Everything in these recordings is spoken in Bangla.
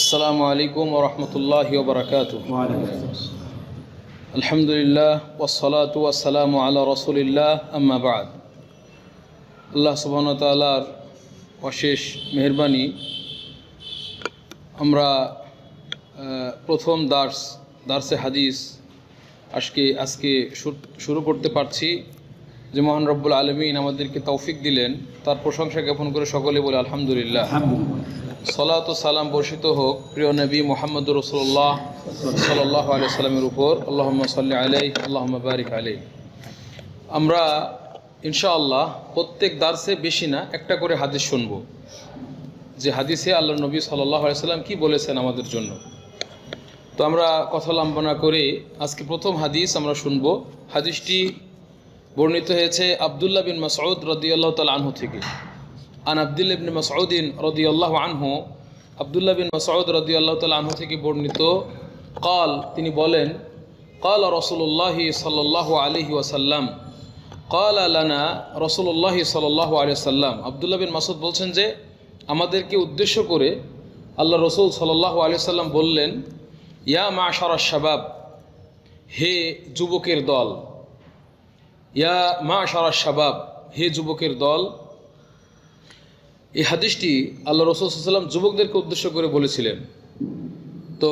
আসসালামু আলাইকুম ওরহমতুল্লাহ বারকাত আলহামদুলিল্লাহ ওসলাত ওয়াসালাম আল্লাহ রসুলিল্লাহ আম্মাবাদ আল্লাহ সুবাহ তালার অশেষ মেহরবানি, আমরা প্রথম দার্স, দার্সে হাদিস আজকে আজকে শুরু করতে পারছি। যে মোহন রব্বুল আলমিন আমাদেরকে তৌফিক দিলেন, তার প্রশংসা জ্ঞাপন করে সকলে বলে আলহামদুলিল্লাহ। সলাত সালাম বর্ষিত হোক। প্রিয় নবী মোহাম্মদ রসুল্লাহ সাল্লাহ আলিয়া সাল্লামের উপর আল্লাহ সাল্লি আলাই আল্লাহ বারিক আলাই আমরা ইনশাআল্লাহ প্রত্যেক দার্সে বেশি না, একটা করে হাদিস শুনব। যে হাদিসে আল্লাহ নবী সাল্লাহ সাল্লাম কি বলেছেন আমাদের জন্য? তো আমরা কথা লম্বা না করে আজকে প্রথম হাদিস আমরা শুনব। হাদিসটি বর্ণিত হয়েছে আবদুল্লাহ বিন মাসউদ রদিয়াল্লাহ তাল আনহু থেকে। আন আবদুল্লাহ বিন মাসউদিন রদিয়াল্লাহ আনহু আবদুল্লাহ বিন মাসউদ রদিয়াল্লাহ তাল আনহু থেকে বর্ণিত কাল তিনি বলেন কাল রসুল্লাহ সাল্লাহ আলহি ওয়াসাল্লাম কাল আলানা রসুল্লাহ সাল্লাহ আলিয়া সাল্লাম আবদুল্লাহ বিন মাসুদ বলছেন যে, আমাদেরকে উদ্দেশ্য করে আল্লাহ রসুল সাল্লাহ আলিয়া সাল্লাম বললেন, ইয়া মা সারা শাবাব, হে যুবকের দল, ইয়া মা সারা শাবাব, হে যুবকের দল এই হাদিসটি আল্লাহ রসুল সাল্লাম যুবকদেরকে উদ্দেশ্য করে বলেছিলেন। তো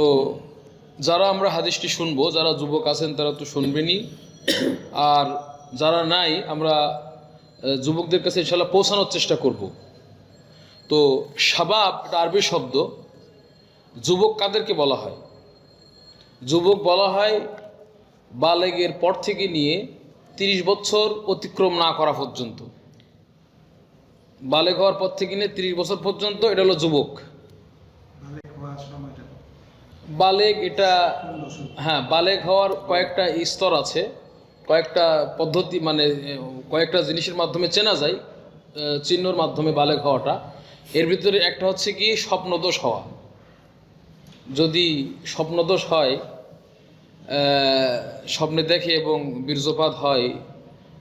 যারা আমরা হাদিসটি শুনব, যারা যুবক আছেন তারা তো শুনবেনই। আর যারা নাই, আমরা যুবকদের কাছে ইনশাল্লাহ পৌঁছানোর চেষ্টা করব। তো শাবাব একটা আরবি শব্দ। যুবক কাদেরকে বলা হয়? যুবক বলা হয়, বালেগের পর থেকে নিয়ে তিরিশ বছর অতিক্রম না করা পর্যন্ত। বালেগ হওয়ার পর থেকে নিয়ে তিরিশ বছর পর্যন্ত এটা হলো যুবক। বালেক এটা। হ্যাঁ বালেক হওয়ার কয়েকটা স্তর আছে। কয়েকটা পদ্ধতি মানে কয়েকটা জিনিসের মাধ্যমে চেনা যায় চিহ্নর মাধ্যমে বালেক হওয়াটা। এর ভিতরে একটা হচ্ছে কি স্বপ্নদোষ হওয়া। যদি স্বপ্নদোষ হয় স্বপ্নে দেখে এবং বীর্যপাত হয়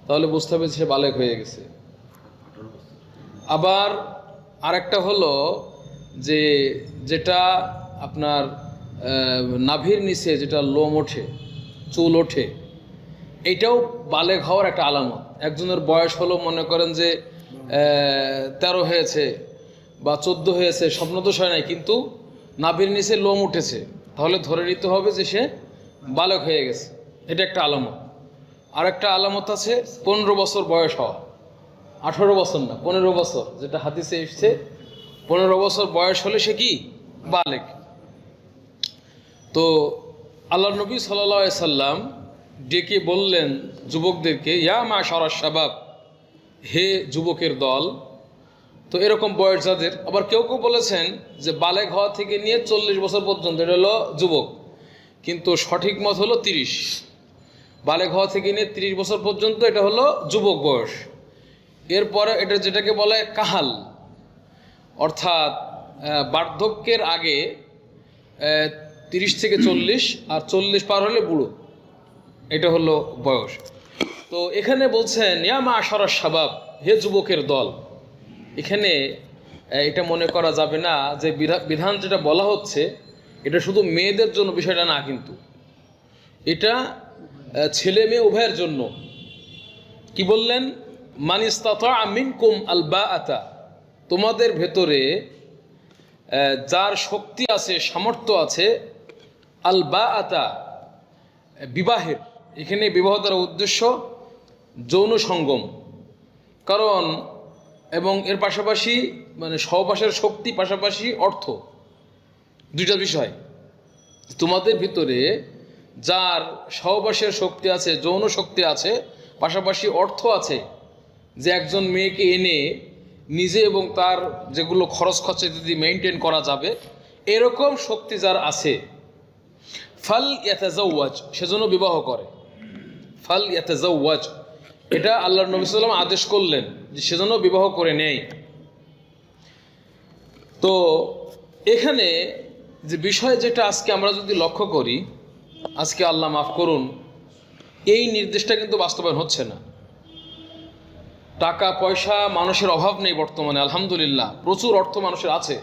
তাহলে বুঝতে হবে সে বালেক হয়ে গেছে। আবার আরেকটা হলো যে যেটা আপনার নাভির নিচে যেটা লোম ওঠে, চুল ওঠে এইটাও বালেক হওয়ার একটা আলামত। একজনের বয়স হলো মনে করেন যে তেরো হয়েছে বা চোদ্দ হয়েছে স্বপ্নদোষ হয় নাই, কিন্তু নাভির নিচে লোম উঠেছে। তাহলে ধরে নিতে হবে যে সে বালক হয়ে গেছে। এটা একটা আলামত। আর একটা আলামত আছে, পনেরো বছর বয়স হওয়া। আঠারো বছর না, পনেরো বছর, যেটা হাদিসে এসছে, পনেরো বছর বয়স হলে সে কি? বালেক। তো আল্লাহ নবী সাল্লাম ডেকে বললেন যুবকদেরকে, ইয়া মা সারা শাবাব, হে যুবকের দল। তো এরকম বয়স যাদের, আবার কেউ কেউ বলেছেন যে বালেক হওয়া থেকে নিয়ে চল্লিশ বছর পর্যন্ত এটা হলো যুবক। কিন্তু সঠিক মত হলো তিরিশ। বালেক হওয়া থেকে নিয়ে তিরিশ বছর পর্যন্ত এটা হলো যুবক বয়স। এরপরে এটা যেটাকে বলে কাহাল, অর্থাৎ বার্ধক্যের আগে তিরিশ থেকে চল্লিশ, আর চল্লিশ পার হলে বুড়ো। এটা হলো বয়স। তো এখানে বলছেন ইয়ামা সরস সাবাব হে যুবকের দল। এখানে এটা মনে করা যাবে না যে বিধা- বিধান যেটা বলা হচ্ছে, এটা শুধু মেয়েদের জন্য বিষয়টা না কিন্তু। এটা ছেলে মেয়ে উভয়ের জন্য। কি বললেন? মানিস্তাতা আমিন কুম আল বা আতা তোমাদের ভেতরে যার শক্তি আছে, সামর্থ্য আছে আল বা আতা বিবাহের। এখানে বিবাহ দ্বারা উদ্দেশ্য যৌন সঙ্গম। কারণ, এবং এর পাশাপাশি মানে সহবাসের শক্তি, পাশাপাশি অর্থ। দুইটা বিষয়। তোমাদের ভিতরে যার সহবাসের শক্তি আছে, যৌন শক্তি আছে, পাশাপাশি অর্থ আছে যে একজন মেয়েকে এনে নিজে এবং তার যেগুলো খরচ খরচে যদি মেনটেন করা যাবে, এরকম শক্তি যার আছে, ফাল ইয়াতাজাওয়াজ সেজন্য বিবাহ করে। ফাল ইয়াতাজাওয়াজ, এটা আল্লাহ নবী সাল্লাম আদেশ করলেন যে সেজন্য বিবাহ করে নেয়। তো এখানে যে বিষয় যেটা আজকে আমরা যদি লক্ষ্য করি, আজকে আল্লাহ মাফ করুন, এই নির্দেশটা কিন্তু বাস্তবায়ন হচ্ছে না। টাকা, পয়সা মানুষের অভাব নেই বর্তমানে, আলহামদুলিল্লাহ। প্রচুর অর্থ মানুষের আছে।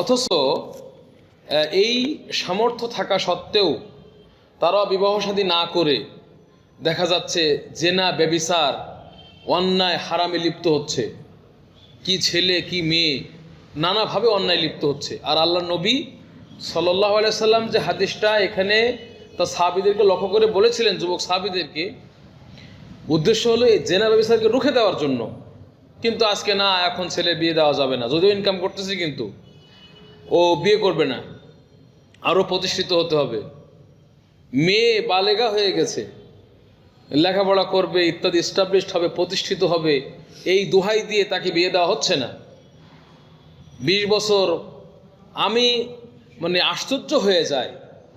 অথচ এই সামর্থ্য থাকা সত্ত্বেও তারা বিবাহ শাদী না করে দেখা যাচ্ছে জেনা বেবিসার অন্যায়, হারামে লিপ্ত হচ্ছে। কি ছেলে, কি মেয়ে নানাভাবে অন্যায় লিপ্ত হচ্ছে। আর আল্লাহ নবী সাল্লাহ আলিয়া সাল্লাম যে হাদিসটা এখানে তা সাহাবিদেরকে লক্ষ্য করে বলেছিলেন, যুবক সাহাবিদেরকে উদ্দেশ্য হলো এই জেনা ব্যবসাকে রুখে দেওয়ার জন্য। কিন্তু আজকে না, এখন ছেলে বিয়ে দেওয়া যাবে না। যদিও ইনকাম করতেছে কিন্তু, ও বিয়ে করবে না। আরও প্রতিষ্ঠিত হতে হবে। মেয়ে বালেগা হয়ে গেছে। লেখাপড়া করবে, ইত্যাদি এস্টাবলিশড হবে, প্রতিষ্ঠিত হবে। এই দোহাই দিয়ে তাকে বিয়ে দেওয়া হচ্ছে না। বিশ বছর আমি মানে আশ্চর্য হয়ে যায়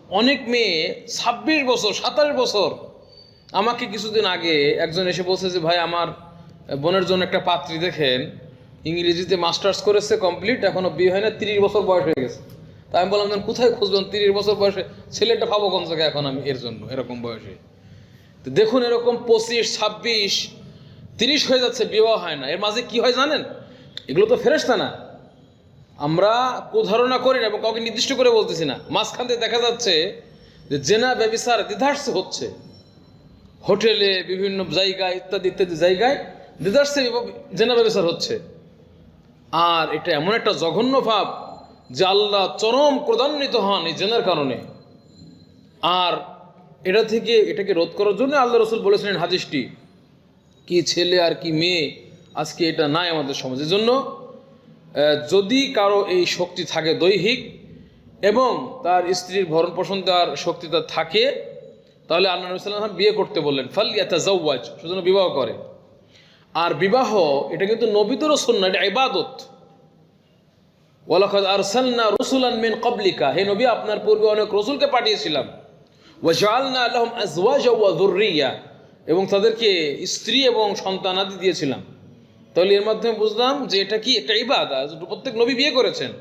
অনেক মেয়ে ছাব্বিশ বছর, সাতাশ বছর আমাকে কিছুদিন আগে একজন এসে বলছে যে, ভাই, আমার বোনের জন্য একটা পাত্রী দেখেন। ইংরেজিতে মাস্টার্স করেছে কমপ্লিট, এখনও বিয়ে হয় না, তিরিশ বছর বয়স হয়ে গেছে। তা আমি বললাম কোথায় খুঁজবেন? তিরিশ বছর বয়সে ছেলেটা পাবো কোন জায়গায় এখন আমি এর জন্য, এরকম বয়সে? তো দেখুন এরকম পঁচিশ, ছাব্বিশ, তিরিশ হয়ে যাচ্ছে, বিবাহ হয় না। এর মাঝে কি হয় জানেন? এগুলো তো ফেরেস্তা না। আমরা কুধারণা করি না এবং কাউকে নির্দিষ্ট করে বলতেছি না। মাঝখান থেকে দেখা যাচ্ছে যে জেনা ব্যবিচার দ্বিধার্সে হচ্ছে। হোটেলে বিভিন্ন জায়গায় ইত্যাদি ইত্যাদি জায়গায় দ্বিধার্সে জেনা ব্যবিচার হচ্ছে। আর এটা এমন একটা জঘন্য ভাব যে আল্লাহ চরম ক্রদান্বিত হন এই জেনার কারণে। আর এটা থেকে এটাকে রোধ করার জন্য আল্লাহ রসুল বলেছিলেন, হাদিসটি, কি ছেলে আর কি মেয়ে, আজকে এটা নাই আমাদের সমাজের জন্য। যদি কারও এই শক্তি থাকে দৈহিক এবং তার স্ত্রীর ভরণ পোষণ দেওয়ার শক্তি তার থাকে তাহলে আল্লাহ নবী বিয়ে করতে বললেন ফাল ইয়াতাজাওয়াজ সেজন্য বিবাহ করে। আর বিবাহ, এটা কিন্তু নবীদের রসুল না এটা ইবাদত। হে নবী, আপনার পূর্বে অনেক রসুলকে পাঠিয়েছিলাম। ওয়া এবং তাদেরকে স্ত্রী এবং দিয়েছিলাম। তাহলে এর মাধ্যমে বুঝলাম যে এটা কি প্রত্যেক নবী বিয়ে করেছেন।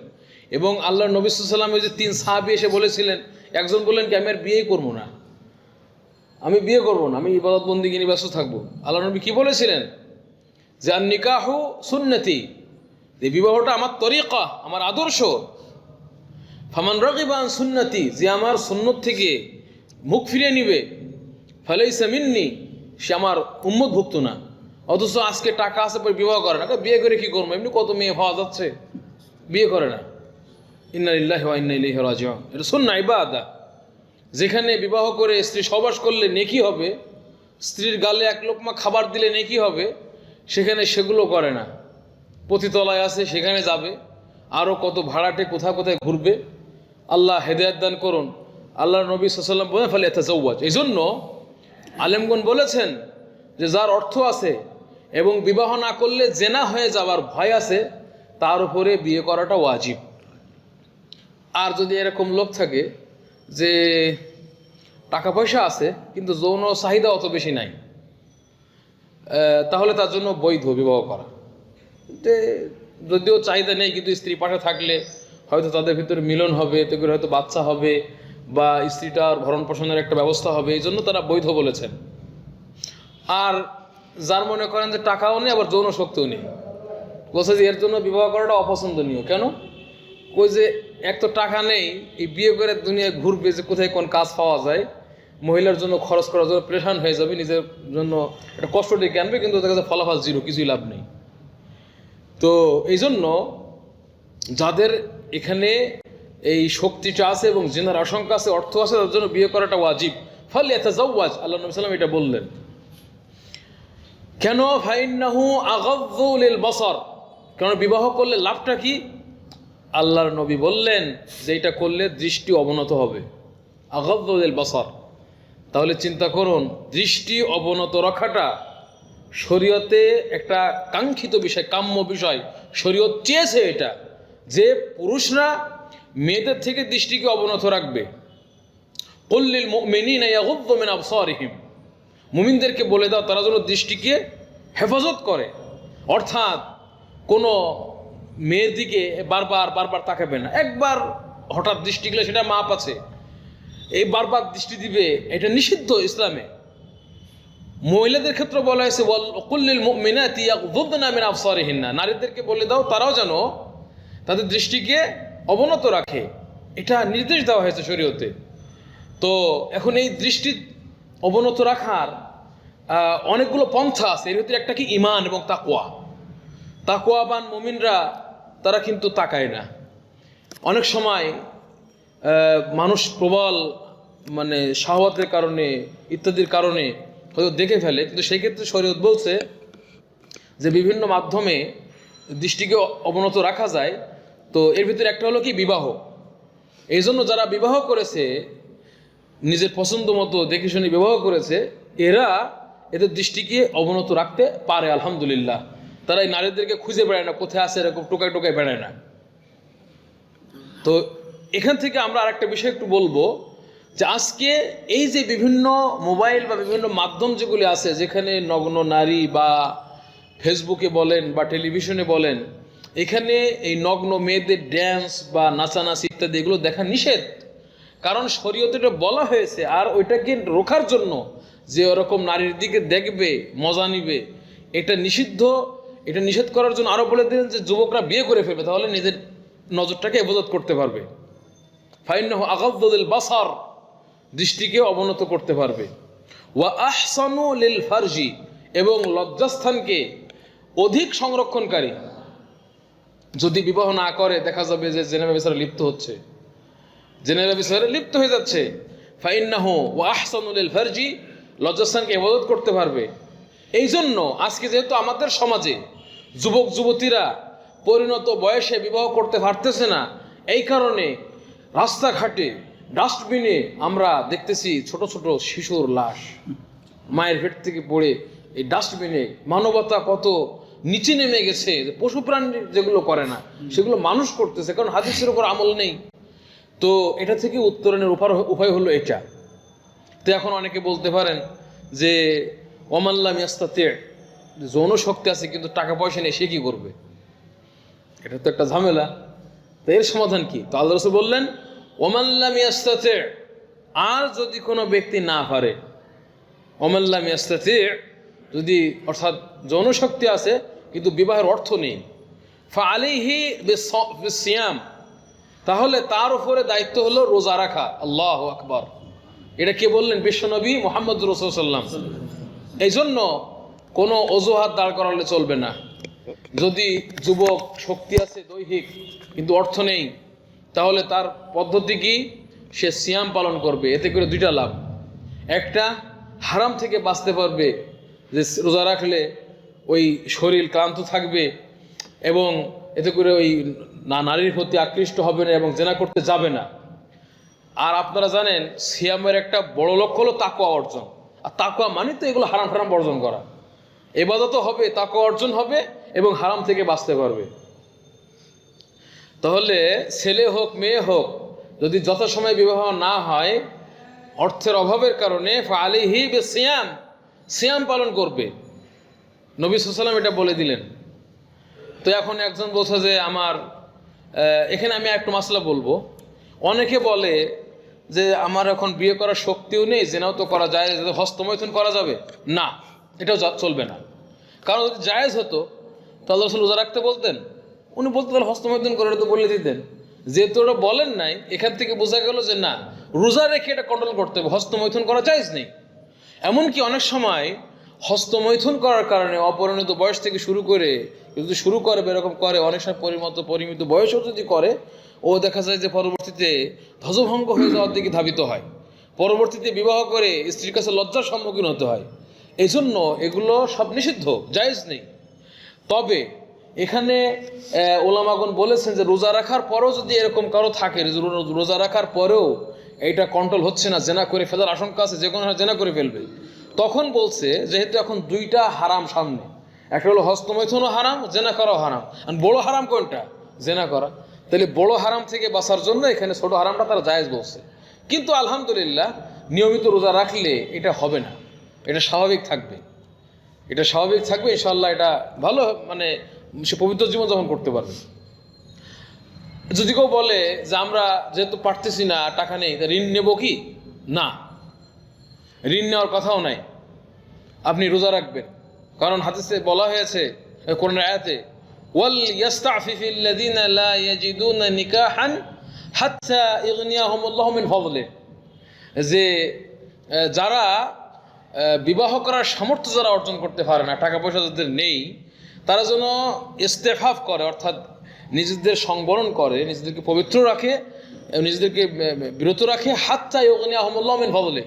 এবং আল্লাহ নবী সাল্লামের যে তিন সাহাবি এসে বলেছিলেন, একজন বললেন কি, আমি আর বিয়েই করব না। আমি বিয়ে করব না, আমি ইবাদত বন্দি নিয়ে ব্যস্ত থাকব। আল্লাহ নবী কী বলেছিলেন? যে আর নিকাহু সুন্নতি, যে বিবাহটা আমার তরিকা, আমার আদর্শ। ফামান রকিবান সুন্নতি, যে আমার সুন্নত থেকে মুখ ফিরিয়ে নিবে। ফলে মিন্নি, সে আমার উম্মতভুক্ত না। অথচ আজকে টাকা আছে, পরে বিবাহ করে না। বিয়ে করে কি করব? এমনি কত মেয়ে পাওয়া যাচ্ছে, বিয়ে করে না। ইন্না ইল্লাহি ইন্না ইলাইহি রাজিউন। এটা সুন্নাহ ইবাদা। যেখানে বিবাহ করে স্ত্রী সবাস করলে নেকি হবে, স্ত্রীর গালে এক লোকমা খাবার দিলে নেকি হবে, সেখানে সেগুলো করে না। পতিতলায় আছে, সেখানে যাবে। আরও কত ভাড়াটে কোথায় কোথায় ঘুরবে। আল্লাহ হেদায়ত দান করুন। আল্লাহ নবী সাল্লাম বলে ফেলে এতে চৌবাজ এই জন্য আলেমগন বলেছেন যে, যার অর্থ আছে এবং বিবাহ না করলে জেনা হয়ে যাওয়ার ভয় আছে, তার উপরে বিয়ে করাটা ওয়াজিব। আর যদি এরকম লোক থাকে যে টাকা পয়সা আছে, কিন্তু যৌন চাহিদা অত বেশি নাই। তাহলে তার জন্য বৈধ বিবাহ করা। যে যদিও চাহিদা নেই, কিন্তু স্ত্রী পাশে থাকলে হয়তো তাদের ভিতরে মিলন হবে, এতে করে হয়তো বাচ্চা হবে, বা স্ত্রীটার ভরণ পোষণের একটা ব্যবস্থা হবে, এই জন্য তারা বৈধ বলেছেন। আর যার মনে করেন যে টাকাও নেই, আবার যৌন শক্তিও নেই। বলছে যে এর জন্য বিবাহ করাটা অপছন্দনীয়। কেন? কই যে এক তো টাকা নেই, এই বিয়ে করে দুনিয়ায় ঘুরবে যে কোথায় কোন কাজ পাওয়া যায়, মহিলার জন্য খরচ করার জন্য প্রেশান হয়ে যাবে, নিজের জন্য একটা কষ্ট ডেকে আনবে, কিন্তু দেখা যাচ্ছে ফলাফল জিরো কিছুই লাভ নেই। তো এই জন্য যাদের এখানে এই শক্তিটা আছে এবং জেনার আশঙ্কা আছে, অর্থ আছে, তাদের জন্য বিয়ে করাটা ওয়াজিব। ফলে এত জাওয়াজ আল্লাহ নবী সাল্লাম এটা বললেন। কেন? ফাইন্নাহু আগাদ্দুল বসর। কেন বিবাহ করলে লাভটা কি? আল্লাহর নবী বললেন যে এটা করলে দৃষ্টি অবনত হবে। আগাদ্দুল বসর। তাহলে চিন্তা করুন, দৃষ্টি অবনত রাখাটা শরীয়তে একটা কাঙ্ক্ষিত বিষয়, কাম্য বিষয়। শরীয়ত চেয়েছে এটা যে পুরুষরা মেয়েদের থেকে দৃষ্টিকে অবনত রাখবে। কল্লিল মেনিন মিন আবসারিহিম। মুমিনদেরকে বলে দাও তারা যেন দৃষ্টিকে হেফাজত করে। অর্থাৎ কোনো মেয়ের দিকে বারবার বারবার তাকাবে না। একবার হঠাৎ দৃষ্টি গেলে সেটা মাপ আছে। এই বারবার দৃষ্টি দিবে, এটা নিষিদ্ধ ইসলামে। মহিলাদের ক্ষেত্রে বলা হয়েছে কুল্লিল মিনাতি ইয়াগযুদনা মিন আবসারিহিন্না। নারীদেরকে বলে দাও, তারাও যেন তাদের দৃষ্টিকে অবনত রাখে। এটা নির্দেশ দেওয়া হয়েছে শরীয়তে। তো এখন এই দৃষ্টি অবনত রাখার অনেকগুলো পন্থা আছে। এর ভিতরে একটা কি? ইমান এবং তাকোয়া তাকোয়াবান মুমিনরা তারা কিন্তু তাকায় না। অনেক সময় মানুষ প্রবল মানে শাহওয়াতের কারণে, ইত্যাদির কারণে হয়তো দেখে ফেলে, কিন্তু সেই ক্ষেত্রে শরীয়ত বলছে যে বিভিন্ন মাধ্যমে দৃষ্টিকে অবনত রাখা যায়। তো এর ভিতরে একটা হলো কি? বিবাহ। এই জন্য যারা বিবাহ করেছে, নিজের পছন্দ মতো দেখে শুনে বিবাহ করেছে, এরা এদের দৃষ্টিকে অবনত রাখতে পারে, আলহামদুলিল্লাহ। তারা এই নারীদেরকে খুঁজে বেড়ায় না, কোথায় আছে এরকম টোকায় টোকায় বেড়ায় না। তো এখান থেকে আমরা আরেকটা বিষয় একটু বলব যে আজকে এই যে বিভিন্ন মোবাইল বা বিভিন্ন মাধ্যম যেগুলি আছে, যেখানে নগ্ন নারী বা ফেসবুকে বলেন বা টেলিভিশনে বলেন, এখানে এই নগ্ন মেয়েদের ড্যান্স বা নাচানাচি ইত্যাদি এগুলো দেখা নিষেধ। কারণ শরীয়তে এটা বলা হয়েছে, আর ওইটাকে রোখার জন্য যে ওরকম নারীর দিকে দেখবে, মজা নিবে, এটা নিষিদ্ধ। এটা নিষেধ করার জন্য আরও বলে দিলেন যে যুবকরা বিয়ে করে ফেলবে, তাহলে নিজের নজরটাকে হেফাজত করতে পারবে। ফাইন্নাহ আগাদ্দুল বাসার, দৃষ্টিকে অবনত করতে পারবে। ওয়া আহসানু লিল ফারজি, এবং লজ্জাস্থানকে অধিক সংরক্ষণকারী। যদি বিবাহ না করে, দেখা যাবে যে জেনেভা বিচারে লিপ্ত হচ্ছে। জেনেভা বিচারে লিপ্ত হয়ে যাচ্ছে। ফাইন্নাহ ওয়া আহসানু লিল ফারজি, লজ্জাস্থানকে হেফাজত করতে পারবে। এই জন্য আজকে যেহেতু আমাদের সমাজে যুবক, যুবতীরা পরিণত বয়সে বিবাহ করতে পারতেছে না, এই কারণে রাস্তাঘাটে ডাস্টবিনে আমরা দেখতেছি ছোট ছোট শিশুর লাশ। মায়ের পেট থেকে পড়ে এই ডাস্টবিনে মানবতা কত নিচে নেমে গেছে পশু প্রাণী যেগুলো করে না, সেগুলো মানুষ করতেছে, কারণ হাদিসের উপর আমল নেই। তো এটা থেকে উত্তরণের উপায় উপায় হলো এটা। তো এখন অনেকে বলতে পারেন যে ওমাল্লাম ইয়াস্তাতে যৌন শক্তি আছে কিন্তু টাকা পয়সা নেই, সে কি করবে? এটা তো একটা ঝামেলা। তো এর সমাধান কি? তো আল্লাহ রসুল বললেন ওমাল্লাম ইয়াস্তাতে, আর যদি কোনো ব্যক্তি না পারে ওমাল্লাম ইয়াস্তাতে, যদি অর্থাৎ যৌন শক্তি আছে, কিন্তু বিবাহের অর্থ নেই ফা আলিহি সিয়াম তাহলে তার উপরে দায়িত্ব হলো রোজা রাখা। আল্লাহ আকবর। এটা কে বললেন? বিশ্বনবী মোহাম্মদ রসুল্লাম এই জন্য কোনো অজুহাত দাঁড় করালে চলবে না। যদি যুবক শক্তি আছে, দৈহিক, কিন্তু অর্থ নেই, তাহলে তার পদ্ধতি কি? সে সিয়াম পালন করবে, এতে করে দুইটা লাভ। একটা, হারাম থেকে বাঁচতে পারবে, যে রোজা রাখলে ওই শরীর ক্লান্ত থাকবে এবং এতে করে ওই না, নারীর প্রতি আকৃষ্ট হবে না এবং জেনা করতে যাবে না। আর আপনারা জানেন, সিয়ামের একটা বড় লক্ষ্য হলো তাকুয়া অর্জন। আর তাকুয়া মানে তো এগুলো হারাম হারাম বর্জন করা। এবাদতও হবে তাকুয়া অর্জন হবে এবং হারাম থেকে বাঁচতে পারবে। তাহলে ছেলে হোক, মেয়ে হোক, যদি যথাসময়ে বিবাহ না হয়, অর্থের অভাবের কারণে ফালিহি বে সিয়াম সিয়াম পালন করবে। নবী সাল্লাম এটা বলে দিলেন। তো এখন একজন বলছে যে, আমার এখানে আমি একটু মাসলা বলব। অনেকে বলে যে আমার এখন বিয়ে করার শক্তিও নেই, জেনাও তো করা যায় হস্তমৈথুন করা যাবে। না, এটাও চলবে না। কারণ যদি জায়েজ হতো তাহলে রসুল রোজা রাখতে বলতেন। উনি বলতে তাহলে হস্তমৈথুন করে তো বলে দিতেন। যেহেতু ওরা বলেন নাই, এখান থেকে বোঝা গেল যে না, রোজা রেখে এটা কন্ট্রোল করতে হবে, হস্তমৈথুন করা জায়েজ নেই। এমনকি অনেক সময় হস্তমৈথুন করার কারণে অপরিণত বয়স থেকে শুরু করে যদি শুরু করে এরকম করে, অনেক সময় পরিমত পরিমিত বয়সও যদি করে ও দেখা যায় যে পরবর্তীতে ধ্বজভঙ্গ হয়ে যাওয়ার দিকে ধাবিত হয়। পরবর্তীতে বিবাহ করে স্ত্রীর কাছে লজ্জার সম্মুখীন হতে হয়। এই জন্য এগুলো সব নিষিদ্ধ জায়েজ নেই। তবে এখানে আহ, ওলামাগণ বলেছেন যে রোজা রাখার পরেও যদি এরকম কারও থাকে রোজা রাখার পরেও এইটা কন্ট্রোল হচ্ছে না জেনা করে ফেলার আশঙ্কা আছে যে কোনো জেনা করে ফেলবে। তখন বলছে যেহেতু এখন দুইটা হারাম সামনে একটা হলো হস্তমৈথুনও হারাম জেনা করাও হারাম। আর বড় হারাম কোনটা? জেনা করা। তাহলে বড় হারাম থেকে বাঁচার জন্য এখানে ছোট হারামটা তারা জায়েজ বলছে। কিন্তু আলহামদুলিল্লাহ নিয়মিত রোজা রাখলে এটা হবে না। এটা স্বাভাবিক থাকবে। এটা স্বাভাবিক থাকবে ইনশাল্লাহ এটা ভালো মানে সে পবিত্র জীবন যাপন করতে পারবে। যদি কেউ বলে যে আমরা যেহেতু পারতেছি না, টাকা নেই, তা ঋণ নেব কি? না। ঋণ নেওয়ার কথাও নাই। আপনি রোজা রাখবেন। কারণ হাদিসে বলা হয়েছে, কোরআনের আয়াতে ওয়াল ইয়াস্তাফিফি আল্লাযীনা লা ইয়াজিদুনা নিকাহান হাত্তা ইগনিয়াহুমুল্লাহু মিন ফাদলিহি। যে যারা বিবাহ করার সামর্থ্য যারা অর্জন করতে পারে না টাকা পয়সা যাদের নেই, তারা যেন ইস্তেফাফ করে, অর্থাৎ নিজেদের সংবরণ করে, নিজেদেরকে পবিত্র রাখে নিজেদেরকে বিরত রাখে, হাত্তা ইগনি আহমুল্লাহ মিন ফদলে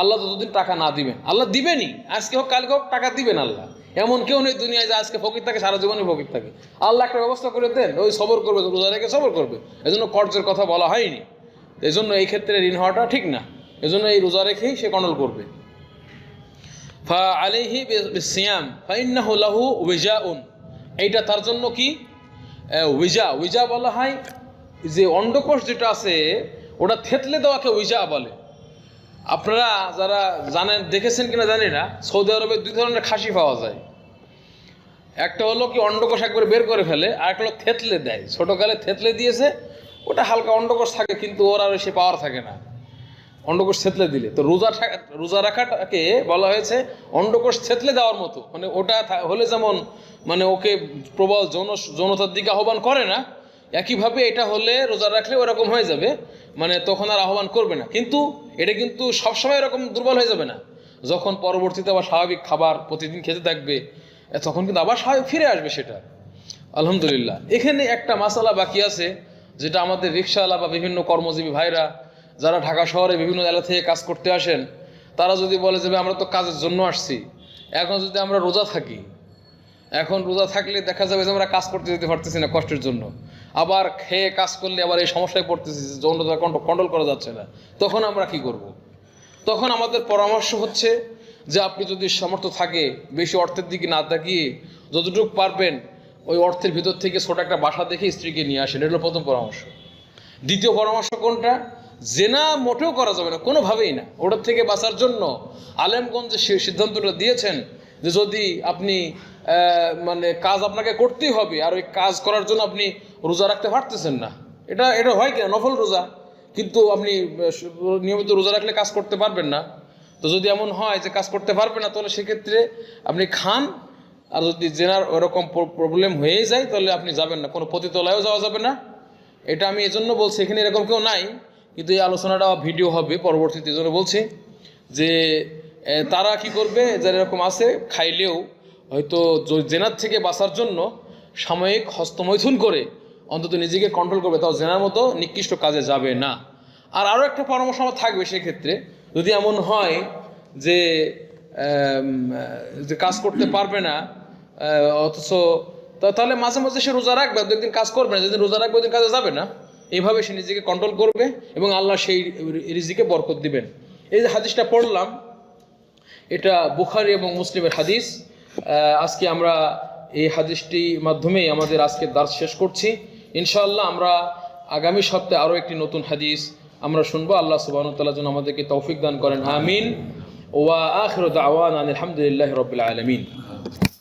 আল্লাহ ততদিন টাকা না দিবেন, আল্লাহ দিবেনই। আজকে হোক, কালকে হোক, টাকা দিবেন আল্লাহ। এমন কেউ নেই দুনিয়ায় যে আজকে ফকির থাকে, সারা জীবনে ফকির থাকে। আল্লাহ একটা ব্যবস্থা করে দেন, ওই সবর করবে, রোজা রেখে সবর করবে। এজন্য কর্জের কথা বলা হয়নি। এই জন্য এই ক্ষেত্রে ঋণ হওয়াটা ঠিক না। এজন্য এই রোজা রেখেই সে কন্ট্রোল করবে। ফা আলিহি সিয়াম ফাইন্নাহু লাহু উইজাউন। এইটা তার জন্য কি? উইজা। উইজা বলা হয় যে অন্ডকোষ যেটা আছে, ওটা থেতলে দেওয়াকে উইজা বলে। আপনারা যারা জানেন, দেখেছেন কিনা জানি না, সৌদি আরবে দুই ধরনের খাসি পাওয়া যায়। একটা হলো কি অন্ডকোষ একবার বের করে ফেলে, আর একটা হলো থেতলে দেয়। ছোটোকালে থেতলে দিয়েছে, ওটা হালকা অন্ডকোষ থাকে, কিন্তু ওর আর সে পাওয়ার থাকে না। অন্ডকোষ থেতলে দিলে। তো রোজা রোজা রাখাটাকে বলা হয়েছে অন্ডকোষ থেতলে দেওয়ার মতো। মানে ওটা হলে যেমন মানে ওকে প্রবল যৌন যৌনতার দিকে আহ্বান করে না একইভাবে এটা হলে রোজা রাখলে ওরকম হয়ে যাবে মানে তখন আর আহ্বান করবে না। কিন্তু এটা কিন্তু সবসময় এরকম দুর্বল হয়ে যাবে না। যখন পরবর্তীতে আবার স্বাভাবিক খাবার প্রতিদিন খেতে থাকবে তখন কিন্তু আবার স্বাভাবিক ফিরে আসবে সেটা। আলহামদুলিল্লাহ। এখানে একটা মাসালা বাকি আছে, যেটা আমাদের রিক্সাওয়ালা বা বিভিন্ন কর্মজীবী ভাইরা, যারা ঢাকা শহরে বিভিন্ন এলাকা থেকে কাজ করতে আসেন, তারা যদি বলে যে আমরা তো কাজের জন্য আসছি। এখন যদি আমরা রোজা থাকি এখন রোজা থাকলে দেখা যাবে যে আমরা কাজ করতে যেতে পারতেছি না কষ্টের জন্য। আবার খেয়ে কাজ করলে আবার এই সমস্যায় পড়তেছি যৌনতা কন্ট্রোল করা যাচ্ছে না। তখন আমরা কি করব। তখন আমাদের পরামর্শ হচ্ছে যে আপনি যদি সামর্থ্য থাকে, বেশি অর্থের দিকে না তাকিয়ে যতটুকু পারবেন ওই অর্থের ভিতর থেকে ছোট একটা বাসা দেখে স্ত্রীকে নিয়ে আসেন। এটা হলো প্রথম পরামর্শ। দ্বিতীয় পরামর্শ কোনটা? জেনা মোটেও করা যাবে না, কোনোভাবেই না। ওটার থেকে বাঁচার জন্য আলেমগঞ্জ সিদ্ধান্তটা দিয়েছেন যে যদি আপনি মানে কাজ আপনাকে করতেই হবে, আর ওই কাজ করার জন্য আপনি রোজা রাখতে পারতেছেন না। এটা এটা হয় কিনা? নফল রোজা। কিন্তু আপনি নিয়মিত রোজা রাখলে কাজ করতে পারবেন না। তো যদি এমন হয় যে কাজ করতে পারবেন না, তাহলে সেক্ষেত্রে আপনি খান। আর যদি জেনার ওরকম প্রবলেম হয়েই যায়, তাহলে আপনি যাবেন না। কোনো পতিতলায়ও যাওয়া যাবে না। এটা আমি এজন্য বলছি, এখানে এরকম কেউ নাই। কিন্তু এই আলোচনাটা ভিডিও হবে, পরবর্তীতে এজন্য বলছি যে তারা কি করবে? যারা এরকম আছে, খাইলেও হয়তো জেনার থেকে বাঁচার জন্য সাময়িক হস্তমৈথুন করে অন্তত নিজেকে কন্ট্রোল করবে, তাও জেনার মতো নিকৃষ্ট কাজে যাবে না। আর আরও একটা পরামর্শ আমার থাকবে সেক্ষেত্রে, যদি এমন হয় যে যে কাজ করতে পারবে না অথচ তাহলে মাঝে মাঝে সে রোজা রাখবে একদিন কাজ করবে না, যেদিন রোজা রাখবে ওদিন কাজে যাবে না। এইভাবে সে নিজেকে কন্ট্রোল করবে এবং আল্লাহ সেই রিজিকে বরকত দিবেন। এই যে হাদিসটা পড়লাম, এটা বুখারি এবং মুসলিমের হাদিস। আজকে আমরা এই হাদিসটি মাধ্যমে আমাদের আজকে দাস শেষ করছি। ইনশাআল্লাহ আমরা আগামী সপ্তাহে আরও একটি নতুন হাদিস আমরা শুনব। আল্লাহ সুবাহ তাল্লাহ যেন আমাদেরকে তৌফিক দান করেন। আমিন। ওয়া আখর দাওয়ান আলহামদুলিল্লাহ রবিল আলমিন।